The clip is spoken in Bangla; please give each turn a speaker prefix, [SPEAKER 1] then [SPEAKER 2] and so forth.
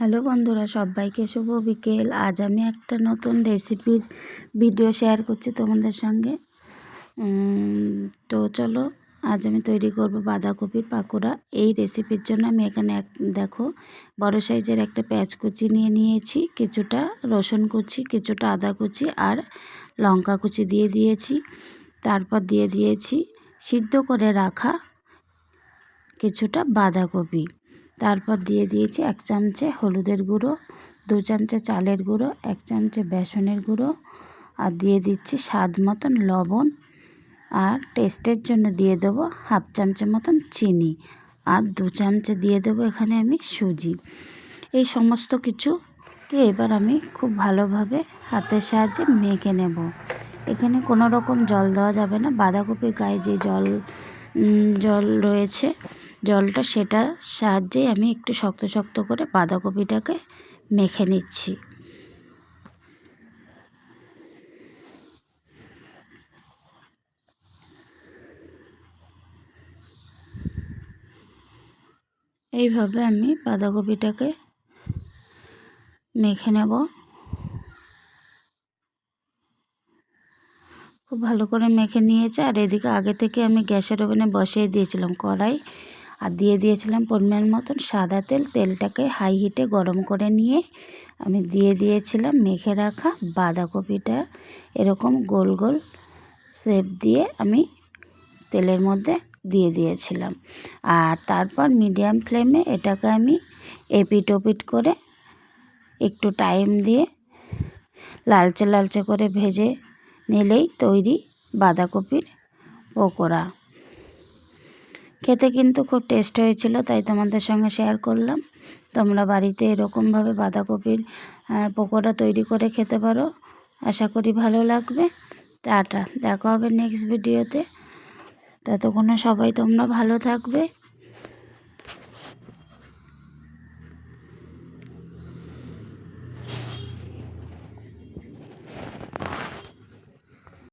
[SPEAKER 1] হ্যালো বন্ধুরা, সবাইকে শুভ বিকেল। আজ আমি একটা নতুন রেসিপির ভিডিও শেয়ার করছি তোমাদের সঙ্গে। তো চলো, আজ আমি তৈরি করব বাঁধাকপির পাকোড়া। এই রেসিপির জন্য আমি এখানে এক, দেখো, বড় সাইজের একটা পেঁয়াজ কুচি নিয়ে নিয়েছি, কিছুটা রসুন কুচি, কিছুটা আদা কুচি আর লঙ্কা কুচি দিয়ে দিয়েছি। তারপর দিয়ে দিয়েছি সিদ্ধ করে রাখা কিছুটা বাঁধাকপি। তারপর দিয়ে দিয়েছি এক চামচে হলুদের গুঁড়ো, দু চামচে চালের গুঁড়ো, এক চামচে বেসনের গুঁড়ো আর দিয়ে দিচ্ছি স্বাদ মতন লবণ আর টেস্টের জন্য দিয়ে দেবো হাফ চামচের মতন চিনি আর দু চামচে দিয়ে দেবো এখানে আমি সুজি। এই সমস্ত কিছুকে এবার আমি খুব ভালোভাবে হাতের সাহায্যে মেখে নেব। এখানে কোনো রকম জল দেওয়া যাবে না, বাঁধাকপির গায়ে যে জল জল রয়েছে জলটা সেটা সাহায্যে আমি একটু শক্ত শক্ত করে বাঁধাকপিটাকে মেখে নিচ্ছি। এইভাবে আমি বাঁধাকপিটাকে মেখে নেব। খুব ভালো করে মেখে নিয়েছে। আর এদিকে আগে থেকে আমি গ্যাসের ওভেনে বসিয়ে দিয়েছিলাম কড়াই। আর দিয়ে দিয়েছিলাম পরিমাণ মতন সাদা তেল। তেলটাকে হাই হিটে গরম করে নিয়ে আমি দিয়ে দিয়েছিলাম মেখে রাখা বাঁধাকপিটা। এরকম গোল গোল শেপ দিয়ে আমি তেলের মধ্যে দিয়ে দিয়েছিলাম। আর তারপর মিডিয়াম ফ্লেমে এটাকে আমি এপিট ওপিট করে একটু টাইম দিয়ে লালচে লালচে করে ভেজে নিলেই তৈরি বাঁধাকপির পকোড়া। খেতে কিন্তু খুব টেস্ট হয়েছিল, তাই তোমাদের সঙ্গে শেয়ার করলাম। তোমরা বাড়িতে এরকমভাবে বাঁধাকপির পকোড়া তৈরি করে খেতে পারো। আশা করি ভালো লাগবে। টাটা, দেখা হবে নেক্সট ভিডিওতে ততক্ষণে সবাই তোমরা ভালো থাকবে।